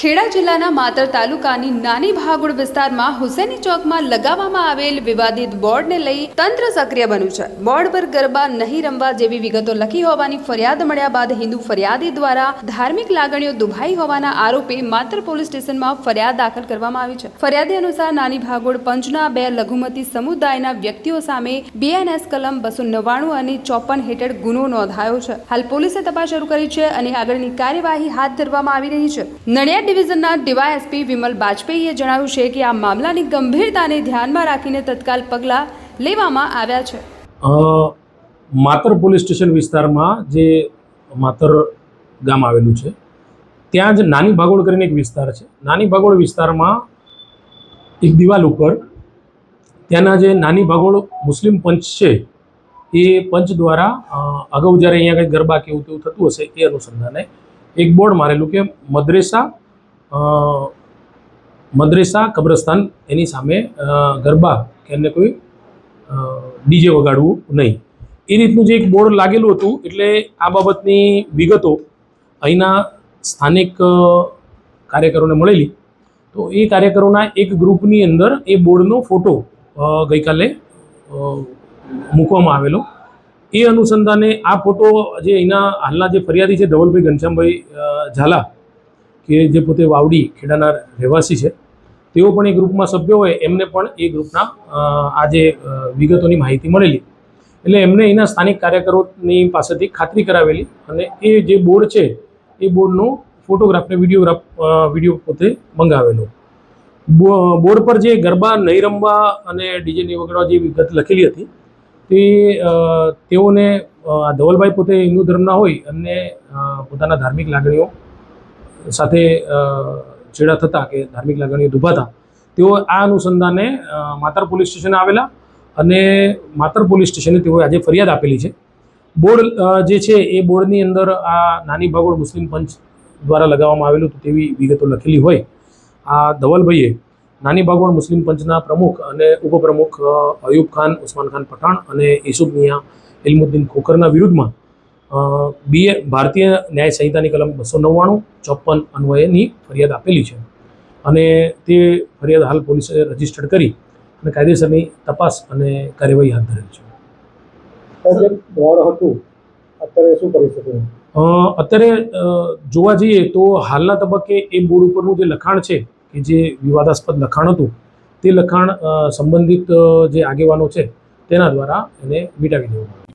ખેડા જિલ્લાના માતર તાલુકાની નાની ભાગોળ વિસ્તારમાં હુસેની ચોકમાં લગાવવામાં આવેલ વિવાદિત બોર્ડને લઈ તંત્ર સક્રિય બન્યું છે. બોર્ડ પર ગરબા નહીં રમવા જેવી વિગતો લખી હોવાની ફરિયાદ મળ્યા બાદ હિન્દુ ફરિયાદી દ્વારા ધાર્મિક લાગણીઓ દુભાઈ હોવાના આરોપે માતર પોલીસ સ્ટેશનમાં ફરિયાદ દાખલ કરવામાં આવી છે. ફરિયાદી અનુસાર નાની ભાગોળ પંચના બે લઘુમતી સમુદાયના વ્યક્તિઓ સામે બીએનએસ કલમ બસો નવ્વાણું અને ચોપન હેઠળ ગુનો નોંધાયો છે. હાલ પોલીસે તપાસ શરૂ કરી છે અને આગળની કાર્યવાહી હાથ ધરવામાં આવી રહી છે. નડિયાદ ડિવિઝનના ડીવાયએસપી વિમલ બાજપેયીએ જણાવ્યું છે કે આ મામલાની ગંભીરતાને ધ્યાનમાં રાખીને તત્કાલ પગલાં લેવામાં આવ્યા છે. માતર પોલીસ સ્ટેશન વિસ્તારમાં જે માતર ગામ આવેલું છે, ત્યાં જ નાની ભાગોળ કરીને એક વિસ્તાર છે. નાની ભાગોળ વિસ્તારમાં એક દિવાલ ઉપર ત્યાંના જે નાની ભાગોળ મુસ્લિમ પંચ છે, એ પંચ દ્વારા અગાઉ જ્યારે અહીંયા કંઈક ગરબા કે એવું તેવું થતું હશે એ અનુસંધાને એક બોર્ડ મારેલું કે મદ્રેસા મદ્રેસા, કબ્રસ્તાન એની સામે ગરબા કે એમને કોઈ ડીજે વગાડવું નહીં. એ રીતનું જે એક બોર્ડ લાગેલું હતું, એટલે આ બાબતની વિગતો અહીંના સ્થાનિક કાર્યકરોને મળેલી. તો એ કાર્યકરોના એક ગ્રુપની અંદર એ બોર્ડનો ફોટો ગઈકાલે મૂકવામાં આવેલો. એ અનુસંધાને આ ફોટો જે અહીંના હાલના જે ફરિયાદી છે ધવલભાઈ ઘનશ્યામભાઈ ઝાલા કે જે પોતે વાવડી ખેડાના રહેવાસી છે તેઓ પણ એ ગ્રુપમાં સભ્ય હોય એમને પણ એ ગ્રુપના અ, આ જે અ, વિગતોની માહિતી મળેલી. એટલે એમને એના સ્થાનિક કાર્યકરોની પાસેથી ખાતરી કરાવેલી અને એ જે બોર્ડ છે એ બોર્ડનો ફોટોગ્રાફ ને વિડીયોગ્રાફ વીડિયો પોતે મંગાવેલો. બોર્ડ પર જે ગરબા નહીં રમવા અને ડીજે નહીં વગાડવા જે વિગત લખેલી હતી તે તેઓને ધવલભાઈ પોતે હિન્દુ ધર્મના હોય અને પોતાના ધાર્મિક લાગણીઓ સાથે છેડા થતા કે ધાર્મિક લાગણીઓ દુભાતા તેઓ આ અનુસંધાને માતર પોલીસ સ્ટેશને આવેલા અને માતર પોલીસ સ્ટેશને તેઓએ આજે ફરિયાદ આપેલી છે. બોર્ડ જે છે એ બોર્ડની અંદર આ નાની ભાગોળ મુસ્લિમ પંચ દ્વારા લગાવવામાં આવેલું હતું તેવી વિગતો લખેલી હોય. આ ધવલભાઈએ નાની ભાગોળ મુસ્લિમ પંચના પ્રમુખ અને ઉપપ્રમુખ અયુબ ખાન, ઉસ્માન ખાન પઠાણ અને ઈસુબ મિયા ઇલમુદ્દીન ખોખરના વિરુદ્ધમાં બીએ ભારતીય ન્યાય સંહિતાની કલમ બસો નવ્વાણું ચોપન અન્વયેની ફરિયાદ આપેલી છે. અને તે ફરિયાદ હાલ પોલીસે રજીસ્ટર્ડ કરી અને કાયદેસરની તપાસ અને કાર્યવાહી હાથ ધરેલ છે. અત્યારે શું કરી શકે? અ, અત્યારે અ, જોવા જઈએ તો હાલના તબક્કે એ બોર્ડ ઉપરનું જે લખાણ છે કે જે વિવાદાસ્પદ લખાણ હતું તે લખાણ સંબંધિત જે આગેવાનો છે તેના દ્વારા એને મિટાવી દેવામાં